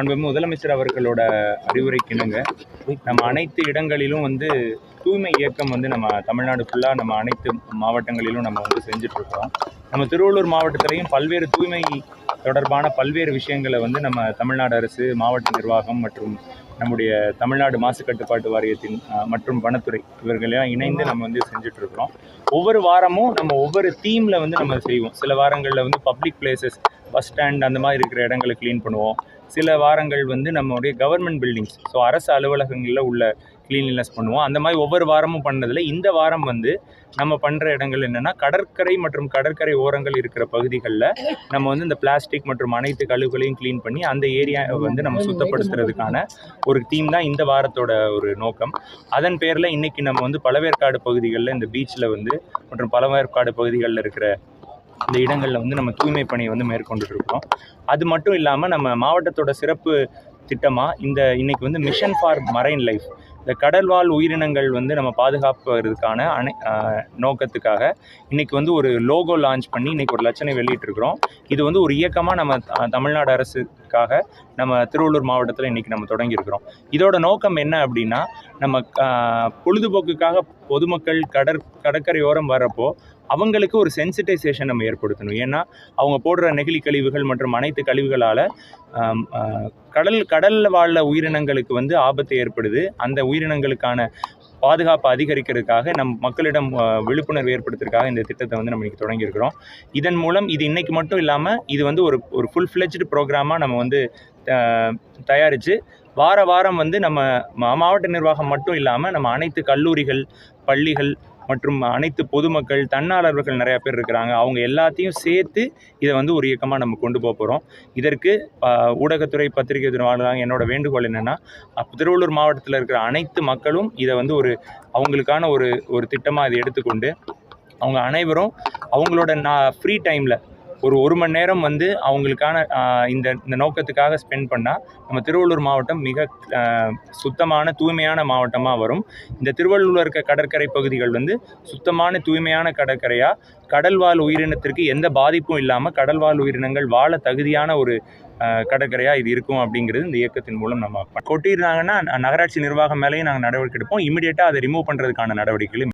மாண்பு முதலமைச்சர் அவர்களோட அறிவுரைக்கிணுங்க. நம்ம அனைத்து இடங்களிலும் வந்து தூய்மை இயக்கம் வந்து நம்ம தமிழ்நாடு ஃபுல்லாக நம்ம அனைத்து மாவட்டங்களிலும் நம்ம வந்து செஞ்சிட்ருக்கோம். நம்ம திருவள்ளூர் மாவட்டத்திலையும் பல்வேறு தூய்மை தொடர்பான பல்வேறு விஷயங்களை வந்து நம்ம தமிழ்நாடு அரசு மாவட்ட நிர்வாகம் மற்றும் நம்முடைய தமிழ்நாடு மாசு கட்டுப்பாட்டு வாரியத்தின் மற்றும் வனத்துறை இவர்களெல்லாம் இணைந்து நம்ம வந்து செஞ்சிட்ருக்கிறோம் ஒவ்வொரு வாரமும் நம்ம ஒவ்வொரு தீமில் வந்து நம்ம செய்வோம். சில வாரங்களில் வந்து பப்ளிக் பிளேசஸ் பஸ் ஸ்டாண்ட் அந்த மாதிரி இருக்கிற இடங்களை க்ளீன் பண்ணுவோம். சில வாரங்கள் வந்து நம்மளுடைய கவர்மெண்ட் பில்டிங்ஸ் ஸோ அரசு அலுவலகங்களில் உள்ள க்ளீன்லினஸ் பண்ணுவோம். அந்த மாதிரி ஒவ்வொரு வாரமும் பண்ணதில் இந்த வாரம் வந்து நம்ம பண்ணுற இடங்கள் என்னென்னா கடற்கரை மற்றும் கடற்கரை ஓரங்கள் இருக்கிற பகுதிகளில் நம்ம வந்து இந்த பிளாஸ்டிக் மற்றும் அனைத்து கழிவுகளையும் க்ளீன் பண்ணி அந்த ஏரியாவை வந்து நம்ம சுத்தப்படுத்துறதுக்கான ஒரு தீம் தான் இந்த வாரத்தோட ஒரு நோக்கம். அதன் பேரில் இன்றைக்கி நம்ம வந்து பழவேற்காடு பகுதிகளில் இந்த பீச்சில் வந்து மற்றும் பழவேற்காடு பகுதிகளில் இருக்கிற இந்த இடங்களில் வந்து நம்ம தூய்மை பணியை வந்து மேற்கொண்டுட்டு இருக்கோம் அது மட்டும் இல்லாமல் நம்ம மாவட்டத்தோட சிறப்பு திட்டமாக இந்த இன்னைக்கு வந்து மிஷன் ஃபார் மரைன் லைஃப் இந்த கடல்வாழ் உயிரினங்கள் வந்து நம்ம பாதுகாப்பதற்கான அனை நோக்கத்துக்காக இன்னைக்கு வந்து ஒரு லோகோ லான்ச் பண்ணி இன்றைக்கி ஒரு லட்சணை வெளியிட்டிருக்கிறோம். இது வந்து ஒரு இயக்கமாக நம்ம த- தமிழ்நாடு அரசுக்காக நம்ம திருவள்ளூர் மாவட்டத்தில் இன்னைக்கு நம்ம தொடங்கியிருக்கிறோம். இதோட நோக்கம் என்ன அப்படின்னா நம்ம பொழுதுபோக்குக்காக பொதுமக்கள் கடற் கடற்கரையோரம் வர்றப்போ அவங்களுக்கு ஒரு சென்சிட்டைசேஷன் நம்ம ஏற்படுத்தணும். ஏன்னா அவங்க போடுற நெகிழி கழிவுகள் மற்றும் அனைத்து கழிவுகளால் கடல் கடலில் வாழ உயிரினங்களுக்கு வந்து ஆபத்து ஏற்படுது. அந்த உயிரினங்களுக்கான பாதுகாப்பு அதிகரிக்கிறதுக்காக நம் மக்களிடம் விழிப்புணர்வு ஏற்படுத்துறதுக்காக இந்த திட்டத்தை வந்து நம்ம இன்றைக்கி தொடங்கியிருக்கிறோம். இதன் மூலம் இது இன்றைக்கி மட்டும் இல்லாமல் இது வந்து ஒரு ஒரு ஃபுல் ஃப்ளெஜ்டு ப்ரோக்ராமாக நம்ம வந்து தயாரித்து வார வாரம் வந்து நம்ம மா- மாவட்ட நிர்வாகம் மட்டும் இல்லாமல் நம்ம அனைத்து கல்லூரிகள் பள்ளிகள் மற்றும் அனைத்து பொதுமக்கள் தன்னாளர்கள் நிறைய பேர் இருக்கிறாங்க. அவங்க எல்லாத்தையும் சேர்த்து இதை வந்து ஒரு இயக்கமாக நம்ம கொண்டு போக போகிறோம் இதற்கு ஊடகத்துறை பத்திரிகை துறை என்னோட வேண்டுகோள் என்னென்னா திருவள்ளூர் மாவட்டத்தில் இருக்கிற அனைத்து மக்களும் இதை வந்து ஒரு அவங்களுக்கான ஒரு ஒரு திட்டமாக இதை எடுத்துக்கொண்டு அவங்க அனைவரும் அவங்களோட நான் ஃப்ரீ டைமில் ஒரு ஒரு மணி நேரம் வந்து அவங்களுக்கான இந்த இந்த நோக்கத்துக்காக ஸ்பெண்ட் பண்ணால் நம்ம திருவள்ளூர் மாவட்டம் மிக சுத்தமான தூய்மையான மாவட்டமாக வரும். இந்த திருவள்ளூரில் இருக்க கடற்கரை பகுதிகள் வந்து சுத்தமான தூய்மையான கடற்கரையாக கடல்வாழ் உயிரினத்திற்கு எந்த பாதிப்பும் இல்லாமல் கடல்வாழ் உயிரினங்கள் வாழ தகுதியான ஒரு கடற்கரையாக இது இருக்கும் அப்படிங்கிறது இந்த இயக்கத்தின் மூலம் நம்ம கொட்டிருந்தாங்கன்னா கொட்டிடுறாங்கன்னா நகராட்சி நிர்வாகம் மேலேயும் நாங்கள் நடவடிக்கை எடுப்போம். இமீடியட்டாக அதை ரிமூவ் பண்ணுறதுக்கான நடவடிக்கைகளும்